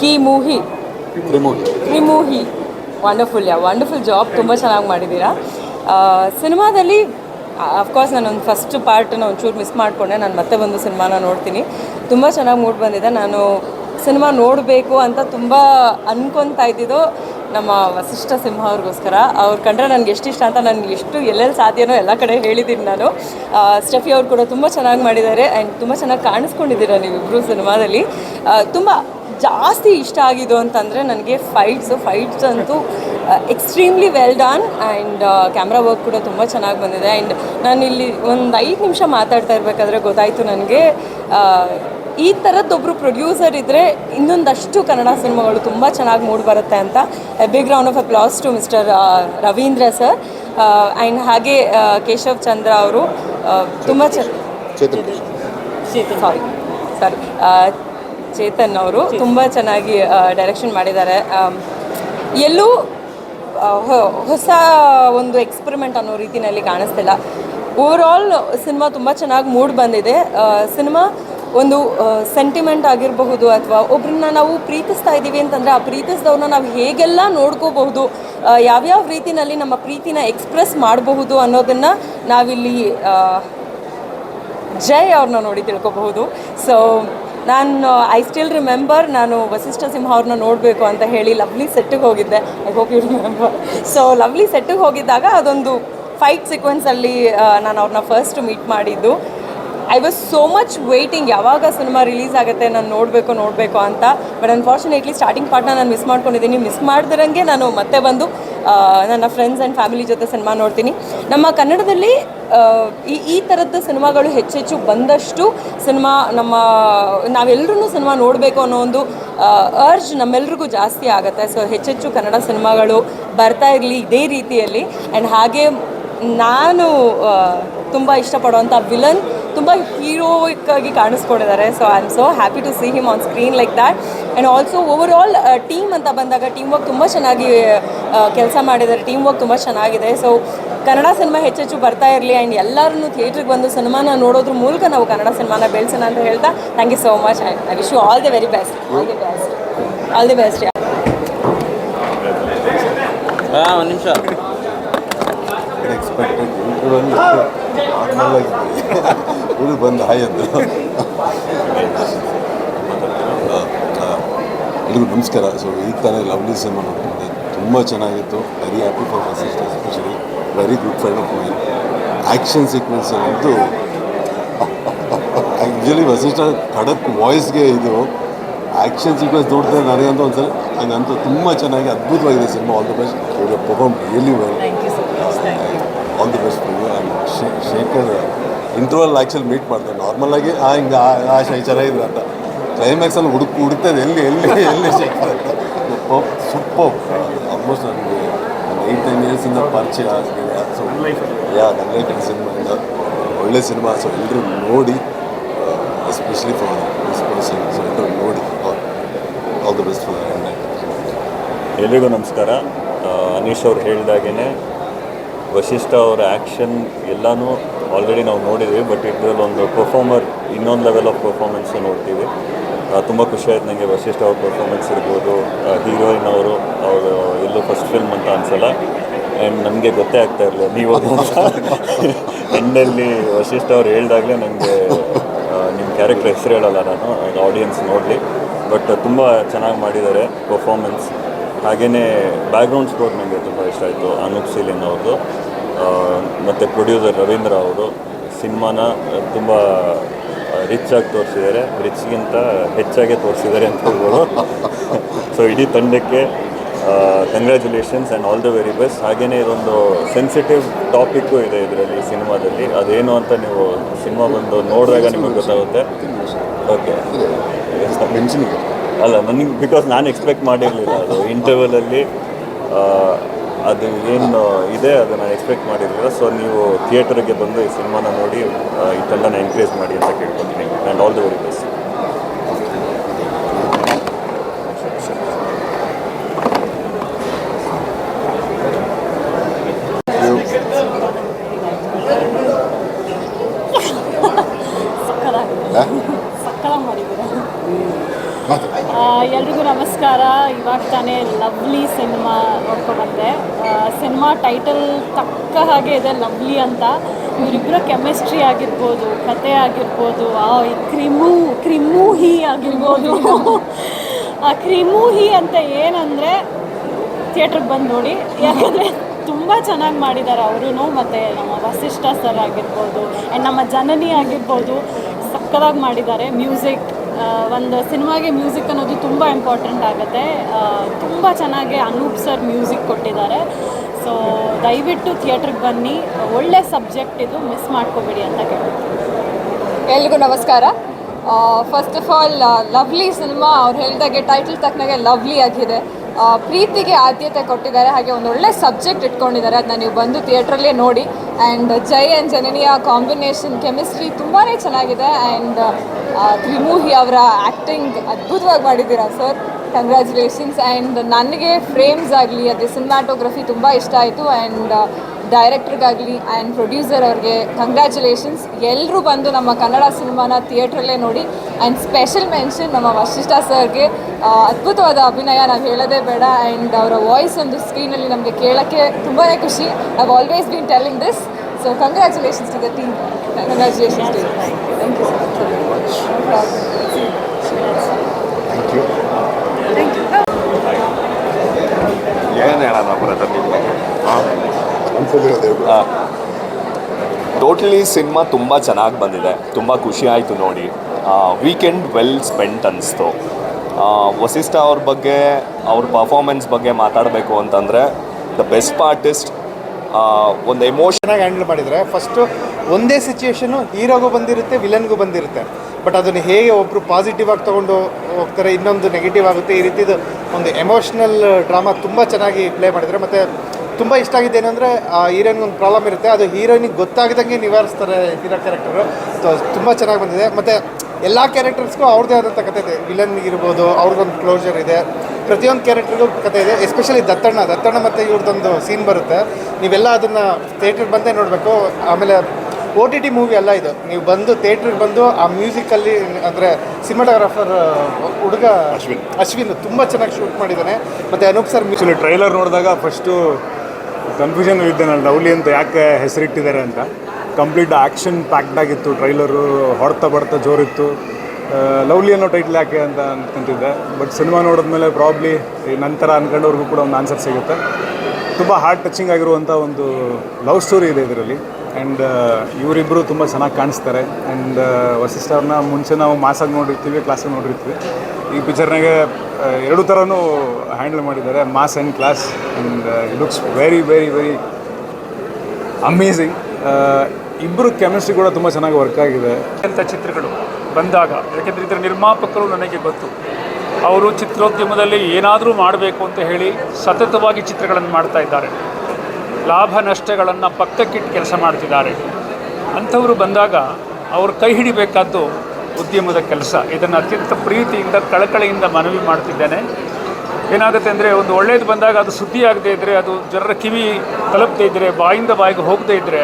ಕಿ ಮೂಹಿ ತ್ರಿಮೂರ್ತಿ ತ್ರಿಮೂಹಿ ವಂಡರ್ಫುಲ್ ಯಾ ವಂಡರ್ಫುಲ್ ಜಾಬ್ ತುಂಬ ಚೆನ್ನಾಗಿ ಮಾಡಿದ್ದೀರಾ? ಸಿನಿಮಾದಲ್ಲಿ ಅಫ್ಕೋರ್ಸ್ ನಾನೊಂದು ಫಸ್ಟ್ ಪಾರ್ಟನ್ನ ಒಂಚೂರು ಮಿಸ್ ಮಾಡಿಕೊಂಡೆ. ನಾನು ಮತ್ತೆ ಒಂದು ಸಿನಿಮಾನ ನೋಡ್ತೀನಿ. ತುಂಬ ಚೆನ್ನಾಗಿ ಮೂಡ್ ಬಂದಿದೆ. ನಾನು ಸಿನಿಮಾ ನೋಡಬೇಕು ಅಂತ ತುಂಬ ಅನ್ಕೊತಾ ಇದ್ದಿದ್ದು ನಮ್ಮ ವಸಿಷ್ಠ ಸಿಂಹ ಅವ್ರಿಗೋಸ್ಕರ. ಅವ್ರು ಕಂಡ್ರೆ ನನಗೆ ಎಷ್ಟು ಇಷ್ಟ ಅಂತ ನನಗೆ ಎಷ್ಟು ಎಲ್ಲೆಲ್ಲಿ ಸಾಧ್ಯನೋ ಎಲ್ಲ ಕಡೆ ಹೇಳಿದ್ದೀನಿ ನಾನು. ಸ್ಟಫಿ ಸ್ಟೆಫಿ ಅವ್ರು ಕೂಡ ತುಂಬ ಚೆನ್ನಾಗಿ ಮಾಡಿದ್ದಾರೆ. ಆ್ಯಂಡ್ ತುಂಬ ಚೆನ್ನಾಗಿ ಕಾಣಿಸ್ಕೊಂಡಿದ್ದೀರ ನೀವಿಬ್ಬರು ಸಿನಿಮಾದಲ್ಲಿ. ತುಂಬ ಜಾಸ್ತಿ ಇಷ್ಟ ಆಗಿದ್ದು ಅಂತಂದರೆ ನನಗೆ ಫೈಟ್ಸು ಫೈಟ್ಸ್ ಅಂತೂ extremely well done and camera work ಕೂಡ ತುಂಬ ಚೆನ್ನಾಗಿ ಬಂದಿದೆ. ಆ್ಯಂಡ್ ನಾನು ಇಲ್ಲಿ ಒಂದು ಐದು ನಿಮಿಷ ಮಾತಾಡ್ತಾ ಇರಬೇಕಾದ್ರೆ ಗೊತ್ತಾಯಿತು ನನಗೆ ಈ ಥರದ್ದೊಬ್ಬರು ಪ್ರೊಡ್ಯೂಸರ್ ಇದ್ದರೆ ಇನ್ನೊಂದಷ್ಟು ಕನ್ನಡ ಸಿನಿಮಾಗಳು ತುಂಬ ಚೆನ್ನಾಗಿ ಮೂಡಿ ಬರುತ್ತೆ ಅಂತ big round of applause to mister Ravindra sir and ಹಾಗೆ ಕೇಶವ್ ಚಂದ್ರ ಅವರು ತುಂಬ ಚ ಚೇತನ್ ಸಾರಿ ಸಾರಿ ಚೇತನ್ ಅವರು ತುಂಬ ಚೆನ್ನಾಗಿ ಡೈರೆಕ್ಷನ್ ಮಾಡಿದ್ದಾರೆ. ಎಲ್ಲೂ ಹೊಸ ಒಂದು ಎಕ್ಸ್ಪೆರಿಮೆಂಟ್ ಅನ್ನೋ ರೀತಿಯಲ್ಲಿ ಕಾಣಿಸ್ತಿಲ್ಲ. ಓವರ್ ಆಲ್ ಸಿನಿಮಾ ತುಂಬ ಚೆನ್ನಾಗಿ ಮೂಡ್ ಬಂದಿದೆ. ಸಿನಿಮಾ ಒಂದು ಸೆಂಟಿಮೆಂಟ್ ಆಗಿರಬಹುದು ಅಥವಾ ಒಬ್ರನ್ನ ನಾವು ಪ್ರೀತಿಸ್ತಾ ಇದ್ದೀವಿ ಅಂತಂದರೆ ಆ ಪ್ರೀತಿಸಿದವ್ರನ್ನ ನಾವು ಹೇಗೆಲ್ಲ ನೋಡ್ಕೋಬಹುದು ಯಾವ್ಯಾವ ರೀತಿಯಲ್ಲಿ ನಮ್ಮ ಪ್ರೀತಿನ ಎಕ್ಸ್ಪ್ರೆಸ್ ಮಾಡಬಹುದು ಅನ್ನೋದನ್ನು ನಾವಿಲ್ಲಿ ಜಯ್ ಜೈ ಅವ್ರನ್ನ ನೋಡಿ ತಿಳ್ಕೊಬಹುದು. ಸೊ ನಾನು ಐ ಸ್ಟಿಲ್ ರಿಮೆಂಬರ್ ನಾನು ವಸಿಷ್ಠ ಸಿಂಹ ಅವ್ರನ್ನ ನೋಡಬೇಕು ಅಂತ ಹೇಳಿ ಲವ್ಲಿ ಸೆಟ್ಟಿಗೆ ಹೋಗಿದ್ದೆ. I hope you remember so lovely ಸೆಟ್ಟಿಗೆ ಹೋಗಿದ್ದಾಗ ಅದೊಂದು ಫೈಟ್ ಸೀಕ್ವೆನ್ಸಲ್ಲಿ ನಾನು ಅವ್ರನ್ನ ಫಸ್ಟ್ ಮೀಟ್ ಮಾಡಿದ್ದು. I was so much waiting ಯಾವಾಗ ಸಿನಿಮಾ ರಿಲೀಸ್ ಆಗುತ್ತೆ ನಾನು ನೋಡಬೇಕು ನೋಡಬೇಕು ಅಂತ. ಬಟ್ ಅನ್ಫಾರ್ಚುನೇಟ್ಲಿ ಸ್ಟಾರ್ಟಿಂಗ್ ಪಾರ್ಟ್ನ ನಾನು ಮಿಸ್ ಮಾಡ್ಕೊಂಡಿದ್ದೀನಿ. ಮಿಸ್ ಮಾಡಿದ್ರಂಗೆ ನಾನು ಮತ್ತೆ ಬಂದು ನನ್ನ ಫ್ರೆಂಡ್ಸ್ ಆ್ಯಂಡ್ ಫ್ಯಾಮಿಲಿ ಜೊತೆ ಸಿನಿಮಾ ನೋಡ್ತೀನಿ. ನಮ್ಮ ಕನ್ನಡದಲ್ಲಿ ಈ ಈ ಥರದ ಸಿನಿಮಾಗಳು ಹೆಚ್ಚೆಚ್ಚು ಬಂದಷ್ಟು ಸಿನಿಮಾ ನಮ್ಮ ನಾವೆಲ್ಲರೂ ಸಿನಿಮಾ ನೋಡಬೇಕು ಅನ್ನೋ ಒಂದು ಅರ್ಜ್ ನಮ್ಮೆಲ್ರಿಗೂ ಜಾಸ್ತಿ ಆಗುತ್ತೆ. ಸೊ ಹೆಚ್ಚೆಚ್ಚು ಕನ್ನಡ ಸಿನಿಮಾಗಳು ಬರ್ತಾ ಇರಲಿ ಇದೇ ರೀತಿಯಲ್ಲಿ. ಆ್ಯಂಡ್ ಹಾಗೆ ನಾನು ತುಂಬ ಇಷ್ಟಪಡುವಂಥ ವಿಲನ್ ತುಂಬ ಹೀರೋಯಿಕ್ ಆಗಿ ಕಾಣಿಸ್ಕೊಂಡಿದ್ದಾರೆ. So I am so happy to see him on screen like that and also over all team ಅಂತ ಬಂದಾಗ ಟೀಮ್ ವರ್ಕ್ ತುಂಬ ಚೆನ್ನಾಗಿ ಕೆಲಸ ಮಾಡಿದ್ದಾರೆ. ಟೀಮ್ ವರ್ಕ್ ತುಂಬ ಚೆನ್ನಾಗಿದೆ. ಸೊ ಕನ್ನಡ ಸಿನಿಮಾ ಹೆಚ್ಚೆಚ್ಚು ಬರ್ತಾ ಇರಲಿ. ಆ್ಯಂಡ್ ಎಲ್ಲರೂ ಥಿಯೇಟ್ರಿಗೆ ಬಂದು ಸಿನಿಮಾನ ನೋಡೋದ್ರ ಮೂಲಕ ನಾವು ಕನ್ನಡ ಸಿನಿಮಾನ ಬೆಳೆಸೋಣ ಅಂತ ಹೇಳ್ತಾ thank you so much I wish you all the very best all the best all the best ಹಾಂ ಒಂದು ನಿಮಿಷ. ಇಂಟರ್ವಲ್ ನಾರ್ಮಲ್ ಬಂದು ಹಾಯ್ ಅಂತ ಎಲ್ರಿಗೂ ನಮಸ್ಕಾರ. ಸೊ ಈ ತಾನೇ ಲವ್ಲಿ ಸಿನಿಮಾ ನೋಡ್ಕೊಂಡೆ. ತುಂಬ ಚೆನ್ನಾಗಿತ್ತು. Very happy for Vasishta especially very good friend of my action sequence ಅಂತೂ ಆ್ಯಕ್ಚುಲಿ ವಸಿಷ್ಠ ಖಡಕ್ ವಾಯ್ಸ್ಗೆ ಇದು ಆ್ಯಕ್ಷನ್ ಸೀಕ್ವೆನ್ಸ್ ನೋಡ್ತಾರೆ ನನಗಂತೂ ಒಂದ್ಸಲ. ಹಂಗಂತೂ ತುಂಬ ಚೆನ್ನಾಗಿ ಅದ್ಭುತವಾಗಿದೆ ಸಿನಿಮಾ ಆಲ್ ದ ಬೆಸ್ಟ್ ಇವರು perform really well all the best for you and Shekhar interval actually meet ಮಾಡಿದೆ ನಾರ್ಮಲ್ ಆಗಿ ಆ ಹಿಂಗೆ ಆ ಶೈ ಚೆನ್ನಾಗಿದ್ರು ಅಂತ. ಕ್ಲೈಮ್ಯಾಕ್ಸಲ್ಲಿ ಹುಡುಕ್ ಹುಡುಕ್ತದೆ ಎಲ್ಲಿ ಎಲ್ಲಿ ಎಲ್ಲಿ ಅಂತ. ಸೂಪರ್ ಆಲ್ಮೋಸ್ಟ್ ನನಗೆ ಏಯ್ಟ್ ಟೆನ್ ಇಯರ್ಸಿಂದ ಪರಿಚಯ ಆಗಿದೆ. ಸೊ ಯಾ ನನ್ನ ಸಿನಿಮಾ ಸಿನಿಮಾಯಿಂದ ಒಳ್ಳೆ ಸಿನಿಮಾ ಸೊ ಎಲ್ಲರೂ ನೋಡಿ especially for this person so ಎಲ್ಲರೂ ನೋಡಿ ಆಲ್ ದ ಬೆಸ್ಟ್ ಫಾರ್ ಎಲ್ರಿಗೂ ನಮಸ್ಕಾರ. ಅನೀಶ್ ಅವ್ರು ಹೇಳಿದಾಗೇ ವಶಿಷ್ಠ ಅವರ ಆ್ಯಕ್ಷನ್ ಎಲ್ಲನೂ ಆಲ್ರೆಡಿ ನಾವು ನೋಡಿದ್ವಿ ಬಟ್ ಇದರಲ್ಲಿ ಒಂದು ಪರ್ಫಾರ್ಮರ್ ಇನ್ನೊಂದು ಲೆವೆಲ್ ಆಫ್ ಪರ್ಫಾರ್ಮೆನ್ಸು ನೋಡ್ತೀವಿ. ತುಂಬ ಖುಷಿ ಆಯ್ತು ನನಗೆ ವಶಿಷ್ಠ ಅವ್ರ ಪರ್ಫಾರ್ಮೆನ್ಸ್ ಇರ್ಬೋದು. ಹೀರೋಯಿನ್ ಅವರು ಅವರು ಎಲ್ಲೂ ಫಸ್ಟ್ ಫಿಲ್ಮ್ ಅಂತ ಅನ್ಸಲ್ಲ. ಆ್ಯಂಡ್ ನನಗೆ ಗೊತ್ತೇ ಆಗ್ತಾ ಇರಲಿಲ್ಲ, ನೀವು ಎಂಡಲ್ಲಿ ವಶಿಷ್ಠ ಅವ್ರು ಹೇಳಿದಾಗಲೇ ನನಗೆ ನಿಮ್ಮ ಕ್ಯಾರೆಕ್ಟರ್ ಹೆಸರು ಹೇಳಲ್ಲ ನಾನು ಆಡಿಯನ್ಸ್ ನೋಡಲಿ. ಬಟ್ ತುಂಬ ಚೆನ್ನಾಗಿ ಮಾಡಿದ್ದಾರೆ ಪರ್ಫಾರ್ಮೆನ್ಸ್ ಹಾಗೆಯೇ ಬ್ಯಾಕ್ಗ್ರೌಂಡ್ ಸ್ಕೋರ್ ನನಗೆ ತುಂಬ ಇಷ್ಟ ಆಯಿತು, ಅನೂಪ್ ಸೀಲಿನ್ ಅವ್ರದ್ದು ಮತ್ತು ಪ್ರೊಡ್ಯೂಸರ್ ರವೀಂದ್ರ ಅವರು ಸಿನಿಮಾನ ತುಂಬ ರಿಚ್ ಆಗಿ ತೋರಿಸಿದ್ದಾರೆ. ರಿಚ್ಗಿಂತ ಹೆಚ್ಚಾಗಿ ತೋರಿಸಿದ್ದಾರೆ ಅಂತ ಹೇಳ್ಬೋದು. ಸೊ ಇಡೀ ತಂಡಕ್ಕೆ congratulations and all the very best ಹಾಗೆಯೇ ಇದೊಂದು ಸೆನ್ಸಿಟಿವ್ ಟಾಪಿಕ್ಕು ಇದೆ ಇದರಲ್ಲಿ ಸಿನಿಮಾದಲ್ಲಿ. ಅದೇನು ಅಂತ ನೀವು ಸಿನಿಮಾ ಬಂದು ನೋಡಿದಾಗ ನಿಮಗೆ ಗೊತ್ತಾಗುತ್ತೆ. ಓಕೆ ಅಲ್ಲ ನನಗೆ ಬಿಕಾಸ್ ನಾನು ಎಕ್ಸ್ಪೆಕ್ಟ್ ಮಾಡಿರಲಿಲ್ಲ ಅದು. ಇಂಟರ್ವಲಲ್ಲಿ ಅದು ಏನು ಇದೆ, ಅದು ನಾನು ಎಕ್ಸ್ಪೆಕ್ಟ್ ಮಾಡಿರಲಿಲ್ಲ. ಸೊ ನೀವು ಥಿಯೇಟರ್ಗೆ ಬಂದು ಈ ಸಿನಿಮಾನ ನೋಡಿ ಈ ತಂಡನ ಎನ್ಕರೇಜ್ ಮಾಡಿ ಅಂತ ಕೇಳ್ಕೊತೀನಿ. And all the very best ಸಕ್ಕತ್ತಾಗಿದೆ ಸಕ್ಕತ್ತಾಗಿ ಮಾಡಿದ್ದೀರಾ ಮಾತು ಎಲ್ರಿಗೂ ನಮಸ್ಕಾರ ಇವಾಗ ತಾನೇ ಲವ್ಲಿ ಸಿನಿಮಾ ನೋಡ್ಕೊಂಬಂದೆ. ಸಿನಿಮಾ ಟೈಟಲ್ ತಕ್ಕ ಹಾಗೆ ಇದೆ, ಲವ್ಲಿ ಅಂತ. ಇವರಿಬ್ಬರ ಕೆಮಿಸ್ಟ್ರಿ ಆಗಿರ್ಬೋದು, ಕತೆ ಆಗಿರ್ಬೋದು, ಆ ಕ್ರಿಮು ಕ್ರಿಮು, ಕ್ರಿಮೂಹಿ ಆಗಿರ್ಬೋದು. ಆ ಕ್ರಿಮೂಹಿ ಅಂತ ಏನಂದರೆ ಥಿಯೇಟ್ರಿಗೆ ಬಂದು ನೋಡಿ. ಯಾಕಂದರೆ ತುಂಬ ಚೆನ್ನಾಗಿ ಮಾಡಿದ್ದಾರೆ ಅವರು ಮತ್ತು ನಮ್ಮ ವಸಿಷ್ಠ ಸರ್ ಆಗಿರ್ಬೋದು ಆ್ಯಂಡ್ ನಮ್ಮ ಜನನಿ ಆಗಿರ್ಬೋದು, ಸಕ್ಕದಾಗಿ ಮಾಡಿದ್ದಾರೆ. ಮ್ಯೂಸಿಕ್ ಒಂದು ಸಿನಿಮಾಗೆ ಮ್ಯೂಸಿಕ್ ಅನ್ನೋದು ತುಂಬ ಇಂಪಾರ್ಟೆಂಟ್ ಆಗುತ್ತೆ. ತುಂಬ ಚೆನ್ನಾಗಿ ಅನೂಪ್ ಸರ್ ಮ್ಯೂಸಿಕ್ ಕೊಟ್ಟಿದ್ದಾರೆ. ಸೊ ದಯವಿಟ್ಟು ಥಿಯೇಟ್ರಿಗೆ ಬನ್ನಿ. ಒಳ್ಳೆ ಸಬ್ಜೆಕ್ಟ್ ಇದು. ಮಿಸ್ ಮಾಡ್ಕೋಬೇಡಿ ಅಂತ ಕೇಳ್ತೀನಿ. ಎಲ್ರಿಗೂ ನಮಸ್ಕಾರ. First of all lovely cinema ಅವ್ರು ಹೇಳಿದಾಗೆ ಟೈಟಲ್ ತಕ್ಕನಾಗೆ ಲವ್ಲಿ ಆಗಿದೆ. ಪ್ರೀತಿಗೆ ಆದ್ಯತೆ ಕೊಟ್ಟಿದ್ದಾರೆ. ಹಾಗೆ ಒಂದು ಒಳ್ಳೆ ಸಬ್ಜೆಕ್ಟ್ ಇಟ್ಕೊಂಡಿದ್ದಾರೆ. ಅದನ್ನ ನೀವು ಬಂದು ಥಿಯೇಟ್ರಲ್ಲೇ ನೋಡಿ. ಆ್ಯಂಡ್ ಜೈ ಆ್ಯಂಡ್ ಜನನಿಯ ಕಾಂಬಿನೇಷನ್ ಕೆಮಿಸ್ಟ್ರಿ ತುಂಬಾ ಚೆನ್ನಾಗಿದೆ. ಆ್ಯಂಡ್ ತ್ರಿಮೂಹಿ ಅವರ ಆ್ಯಕ್ಟಿಂಗ್ ಅದ್ಭುತವಾಗಿ ಮಾಡಿದ್ದೀರಾ ಸರ್ ಕಂಗ್ರ್ಯಾಚುಲೇಷನ್ಸ್ ಆ್ಯಂಡ್ ನನಗೆ ಫ್ರೇಮ್ಸ್ ಆಗಲಿ, ಅದೇ ಸಿನಿಮಾಟೋಗ್ರಫಿ ತುಂಬ ಇಷ್ಟ ಆಯಿತು. ಆ್ಯಂಡ್ ಡೈರೆಕ್ಟ್ರಿಗಾಗಲಿ ಆ್ಯಂಡ್ ಪ್ರೊಡ್ಯೂಸರ್ ಅವ್ರಿಗೆ ಕಂಗ್ರ್ಯಾಚುಲೇಷನ್ಸ್. ಎಲ್ಲರೂ ಬಂದು ನಮ್ಮ ಕನ್ನಡ ಸಿನಿಮಾನ ಥಿಯೇಟ್ರಲ್ಲೇ ನೋಡಿ ಆ್ಯಂಡ್ ಸ್ಪೆಷಲ್ ಮೆನ್ಷನ್ ನಮ್ಮ ವಶಿಷ್ಠ ಸರ್ಗೆ ಅದ್ಭುತವಾದ ಅಭಿನಯ ನಾವು ಹೇಳೋದೇ ಬೇಡ ಆ್ಯಂಡ್ ಅವರ ವಾಯ್ಸ್ ಒಂದು ಸ್ಕ್ರೀನಲ್ಲಿ ನಮಗೆ ಕೇಳೋಕ್ಕೆ ತುಂಬಾ ಖುಷಿ. I've always been telling this so congratulations to the team congratulations to thank you ಏನು ಟೋಟಲಿ ಸಿನಿಮಾ ತುಂಬ ಚೆನ್ನಾಗಿ ಬಂದಿದೆ. ತುಂಬ ಖುಷಿ ಆಯಿತು ನೋಡಿ. ವೀಕೆಂಡ್ ವೆಲ್ ಸ್ಪೆಂಟ್ ಅನ್ನಿಸ್ತು ವಸಿಷ್ಠ ಅವ್ರ ಬಗ್ಗೆ, ಅವ್ರ ಪರ್ಫಾರ್ಮೆನ್ಸ್ ಬಗ್ಗೆ ಮಾತಾಡಬೇಕು ಅಂತಂದರೆ ದ ಬೆಸ್ಟ್ ಆರ್ಟಿಸ್ಟ್ ಒಂದು ಎಮೋಷನಾಗಿ ಹ್ಯಾಂಡಲ್ ಮಾಡಿದರೆ ಫಸ್ಟು ಒಂದೇ ಸಿಚುಯೇಷನು ಹೀರೋಗೂ ಬಂದಿರುತ್ತೆ ವಿಲನ್ಗೂ ಬಂದಿರುತ್ತೆ. ಬಟ್ ಅದನ್ನು ಹೇಗೆ ಒಬ್ಬರು ಪಾಸಿಟಿವ್ ಆಗಿ ತೊಗೊಂಡು ಹೋಗ್ತಾರೆ, ಇನ್ನೊಂದು ನೆಗೆಟಿವ್ ಆಗುತ್ತೆ, ಈ ರೀತಿದು ಒಂದು ಎಮೋಷ್ನಲ್ ಡ್ರಾಮಾ ತುಂಬ ಚೆನ್ನಾಗಿ ಪ್ಲೇ ಮಾಡಿದರೆ, ಮತ್ತು ತುಂಬ ಇಷ್ಟ ಆಗಿದ್ದು ಏನಂದರೆ ಆ ಹೀರೋಯಿನ್ಗೆ ಒಂದು ಪ್ರಾಬ್ಲಮ್ ಇರುತ್ತೆ. ಅದು ಹೀರೋಯಿನಿಗೆ ಗೊತ್ತಾಗದಂಗೆ ನಿವಾರಿಸ್ತಾರೆ ಹೀರೋ ಕ್ಯಾರೆಕ್ಟರು. ಸೊ ತುಂಬ ಚೆನ್ನಾಗಿ ಬಂದಿದೆ. ಮತ್ತು ಎಲ್ಲ ಕ್ಯಾರೆಕ್ಟರ್ಸ್ಗೂ ಅವ್ರದ್ದೇ ಆದಂಥ ಕತೆ ಇದೆ. ವಿಲನ್ ಇರ್ಬೋದು ಅವ್ರಿಗೊಂದು ಕ್ಲೋಜರ್ ಇದೆ. ಪ್ರತಿಯೊಂದು ಕ್ಯಾರೆಕ್ಟರ್ಗೂ ಕತೆ ಇದೆ. ಎಸ್ಪೆಷಲಿ ದತ್ತಣ್ಣ. ದತ್ತಣ್ಣ ಮತ್ತು ಇವ್ರದ್ದೊಂದು ಸೀನ್ ಬರುತ್ತೆ. ನೀವೆಲ್ಲ ಅದನ್ನು ಥಿಯೇಟ್ರಿಗೆ ಬಂದೇ ನೋಡಬೇಕು. ಆಮೇಲೆ ಓ ಟಿ ಟಿ ಮೂವಿ ಅಲ್ಲ ಇದು. ನೀವು ಬಂದು ಥಿಯೇಟ್ರಿಗೆ ಬಂದು ಆ ಮ್ಯೂಸಿಕಲ್ಲಿ ಅಂದರೆ ಸಿನಿಮಾಟೋಗ್ರಾಫರ್ ಹುಡುಗ ಅಶ್ವಿನ್. ಅಶ್ವಿನ್ ತುಂಬ ಚೆನ್ನಾಗಿ ಶೂಟ್ ಮಾಡಿದ್ದಾನೆ. ಮತ್ತು ಅನೂಪ್ ಸರ್ ಆ್ಯಕ್ಚುಲಿ ಟ್ರೈಲರ್ ನೋಡಿದಾಗ ಫಸ್ಟು ಕನ್ಫ್ಯೂಷನ್ ಇದ್ದೆ ನಾನು ಲವ್ಲಿ ಅಂತ ಯಾಕೆ ಹೆಸರಿಟ್ಟಿದ್ದಾರೆ ಅಂತ. ಕಂಪ್ಲೀಟ್ ಆ್ಯಕ್ಷನ್ ಪ್ಯಾಕ್ಡ್ ಆಗಿತ್ತು ಟ್ರೈಲರು ಹೊಡ್ತಾ ಬಡ್ತಾ ಜೋರಿತ್ತು. ಲವ್ಲಿ ಅನ್ನೋ ಟೈಟ್ಲ್ ಯಾಕೆ ಅಂತ ಅಂದ್ಕೊಂತಿದ್ದೆ ಬಟ್ ಸಿನಿಮಾ ನೋಡಿದ್ಮೇಲೆ ಪ್ರಾಬ್ಲಿ ನಂತರ ಅನ್ಕೊಂಡವ್ರಿಗೂ ಕೂಡ ಒಂದು ಆನ್ಸರ್ ಸಿಗುತ್ತೆ. ತುಂಬ ಹಾರ್ಟ್ ಟಚಿಂಗ್ ಆಗಿರುವಂಥ ಒಂದು ಲವ್ ಸ್ಟೋರಿ ಇದೆ ಇದರಲ್ಲಿ. ಆ್ಯಂಡ್ ಇವರಿಬ್ಬರು ತುಂಬ ಚೆನ್ನಾಗಿ ಕಾಣಿಸ್ತಾರೆ. ಆ್ಯಂಡ್ ವಸಿಷ್ಠ ಅವ್ರನ್ನ ಮುಂಚೆ ನಾವು ಮಾಸಾಗಿ ನೋಡಿರ್ತೀವಿ ಕ್ಲಾಸಾಗಿ ನೋಡಿರ್ತೀವಿ. ಈ ಪಿಕ್ಚರ್ನಾಗೆ ಎರಡು ಥರನೂ ಹ್ಯಾಂಡಲ್ ಮಾಡಿದ್ದಾರೆ. Mass and class and looks very very very amazing ಇಬ್ಬರು ಕೆಮಿಸ್ಟ್ರಿ ಕೂಡ ತುಂಬ ಚೆನ್ನಾಗಿ ವರ್ಕ್ ಆಗಿದೆ. ಅಂತ ಚಿತ್ರಗಳು ಬಂದಾಗ, ಯಾಕೆಂದರೆ ಇದರ ನಿರ್ಮಾಪಕರು ನನಗೆ ಗೊತ್ತು. ಅವರು ಚಿತ್ರೋದ್ಯಮದಲ್ಲಿ ಏನಾದರೂ ಮಾಡಬೇಕು ಅಂತ ಹೇಳಿ ಸತತವಾಗಿ ಚಿತ್ರಗಳನ್ನು ಮಾಡ್ತಾ ಇದ್ದಾರೆ. ಲಾಭ ನಷ್ಟಗಳನ್ನು ಪಕ್ಕಕ್ಕಿಟ್ಟು ಕೆಲಸ ಮಾಡ್ತಿದ್ದಾರೆ. ಅಂಥವರು ಬಂದಾಗ ಅವರು ಕೈ ಹಿಡಿಬೇಕಾದ್ದು ಉದ್ಯಮದ ಕೆಲಸ. ಇದನ್ನು ಅತ್ಯಂತ ಪ್ರೀತಿಯಿಂದ, ಕಳಕಳಿಯಿಂದ ಮನವಿ ಮಾಡ್ತಿದ್ದೇನೆ. ಏನಾಗುತ್ತೆ ಅಂದರೆ ಒಂದು ಒಳ್ಳೇದು ಬಂದಾಗ ಅದು ಸುದ್ದಿ ಆಗದೇ ಇದ್ದರೆ ಅದು ಜನರ ಕಿವಿ ತಲುಪದೇ ಇದ್ದರೆ ಬಾಯಿಂದ ಬಾಯಿಗೆ ಹೋಗದೇ ಇದ್ದರೆ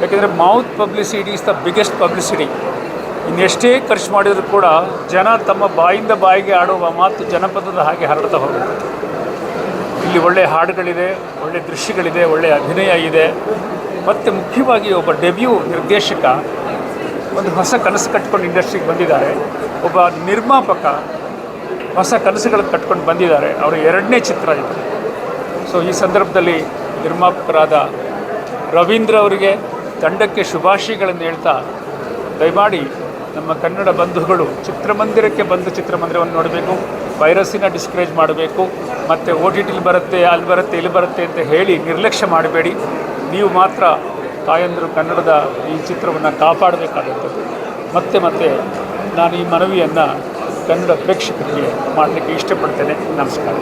ಯಾಕೆಂದರೆ mouth publicity is the biggest publicity ಇನ್ನೆಷ್ಟೇ ಖರ್ಚು ಮಾಡಿದರೂ ಕೂಡ ಜನ ತಮ್ಮ ಬಾಯಿಂದ ಬಾಯಿಗೆ ಆಡುವ ಮಾತು ಜನಪದದ ಹಾಗೆ ಹರಡ್ತಾ ಹೋಗುತ್ತೆ. ಇಲ್ಲಿ ಒಳ್ಳೆಯ ಹಾಡುಗಳಿದೆ, ಒಳ್ಳೆ ದೃಶ್ಯಗಳಿದೆ ಒಳ್ಳೆಯ ಅಭಿನಯ ಇದೆ. ಮತ್ತು ಮುಖ್ಯವಾಗಿ ಒಬ್ಬ ಡೆಬ್ಯೂ ನಿರ್ದೇಶಕ, ಒಂದು ಹೊಸ ಕನಸು ಕಟ್ಕೊಂಡು ಇಂಡಸ್ಟ್ರಿಗೆ ಬಂದಿದ್ದಾರೆ. ಒಬ್ಬ ನಿರ್ಮಾಪಕ ಹೊಸ ಕನಸುಗಳನ್ನು ಕಟ್ಕೊಂಡು ಬಂದಿದ್ದಾರೆ. ಅವರ ಎರಡನೇ ಚಿತ್ರ ಇದು. ಸೊ ಈ ಸಂದರ್ಭದಲ್ಲಿ ನಿರ್ಮಾಪಕರಾದ ರವೀಂದ್ರ ಅವರಿಗೆ ತಂಡಕ್ಕೆ ಶುಭಾಶಯಗಳನ್ನು ಹೇಳ್ತಾ, ದಯಮಾಡಿ ನಮ್ಮ ಕನ್ನಡ ಬಂಧುಗಳು ಚಿತ್ರಮಂದಿರಕ್ಕೆ ಬಂದು ಚಿತ್ರಮಂದಿರವನ್ನು ನೋಡಬೇಕು. ವೈರಸ್ಸಿನ ಡಿಸ್ಕರೇಜ್ ಮಾಡಬೇಕು ಮತ್ತು ಓ ಟಿ ಟಿಲಿ ಬರುತ್ತೆ, ಅಲ್ಲಿ ಬರುತ್ತೆ, ಇಲ್ಲಿ ಬರುತ್ತೆ ಅಂತ ಹೇಳಿ ನಿರ್ಲಕ್ಷ್ಯ ಮಾಡಬೇಡಿ. ನೀವು ಮಾತ್ರ ತಾಯಂದರು ಕನ್ನಡದ ಈ ಚಿತ್ರವನ್ನು ಕಾಪಾಡಬೇಕಾದಂಥದ್ದು ಮತ್ತೆ ಮತ್ತೆ ನಾನು ಈ ಮನವಿಯನ್ನು ಕನ್ನಡ ಪ್ರೇಕ್ಷಕರಿಗೆ ಮಾಡಲಿಕ್ಕೆ ಇಷ್ಟಪಡ್ತೇನೆ. ನಮಸ್ಕಾರ.